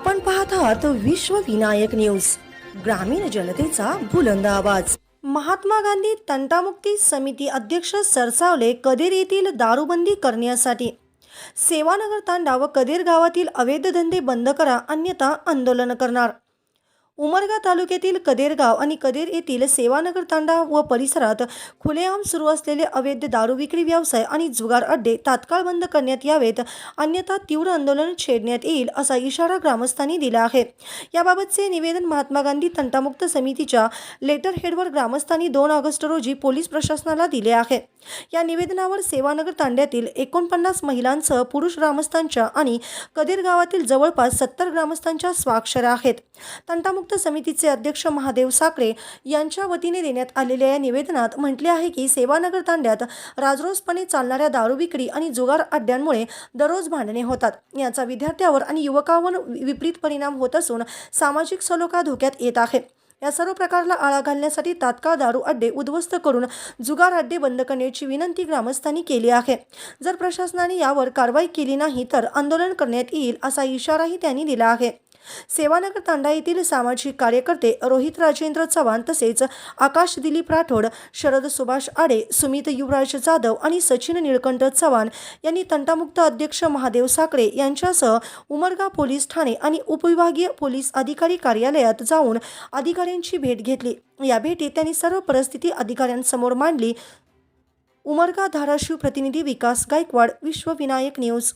आपण पाहत आहात विश्व विनायक न्यूज ग्रामीण जनतेचा बुलंद आवाज. महात्मा गांधी तंटामुक्ती समिती अध्यक्ष सरसावले कदेर येथील दारूबंदी करण्यासाठी. सेवानगर तांडा व कदेर गावातील अवैध धंदे बंद करा अन्यथा आंदोलन करणार. उमरगा तालुक्यातील कदेरगाव आणि कदेर येथील सेवानगर तांडा व परिसरात खुलेआम सुरू असलेले अवैध दारू विक्री व्यवसाय आणि जुगार अड्डे तात्काळ बंद करण्यात यावेत. अन्यथा तीव्र आंदोलन छेडण्यात येईल असा इशारा ग्रामस्थांनी दिला आहे. याबाबतचे निवेदन महात्मा गांधी तंटामुक्त समितीच्या लेटर हेडवर ग्रामस्थांनी दोन ऑगस्ट रोजी पोलीस प्रशासनाला दिले आहे. या निवेदनावर सेवानगर तांड्यातील एकोणपन्नास महिलांसह पुरुष ग्रामस्थांच्या आणि कदेर गावातील जवळपास सत्तर ग्रामस्थांच्या स्वाक्षऱ्या आहेत. तंटामुक्त समितीचे अध्यक्ष महादेव साखरे यांच्या वतीने देण्यात आलेल्या या निवेदनात म्हटले आहे की सेवानगर तांड्यात राजरोसपणे चालणाऱ्या दारू विक्री आणि जुगार अड्ड्यांमुळे दररोज भांडणे होतात. याचा विद्यार्थ्यावर आणि युवकांवर विपरीत परिणाम होत असून सामाजिक सलोखा धोक्यात येत आहे. या सर्व प्रकारला आळा घालण्यासाठी तात्काळ दारू अड्डे उद्ध्वस्त करून जुगार अड्डे बंद करण्याची विनंती ग्रामस्थांनी केली आहे. जर प्रशासनाने यावर कारवाई केली नाही तर आंदोलन करण्यात येईल असा इशाराही त्यांनी दिला आहे. सेवानगर तांडा येथील सामाजिक कार्यकर्ते रोहित राजेंद्र चव्हाण तसेच आकाश दिलीप राठोड शरद सुभाष आडे सुमित युवराज जाधव आणि सचिन निळकंठ चव्हाण यांनी तंटामुक्त अध्यक्ष महादेव साकळे यांच्यासह उमरगा पोलीस ठाणे आणि उपविभागीय पोलीस अधिकारी कार्यालयात जाऊन अधिकाऱ्यांची भेट घेतली. या भेटीत त्यांनी सर्व परिस्थिती अधिकाऱ्यांसमोर मांडली. उमरगा धाराशिव प्रतिनिधी विकास गायकवाड विश्वविनायक न्यूज.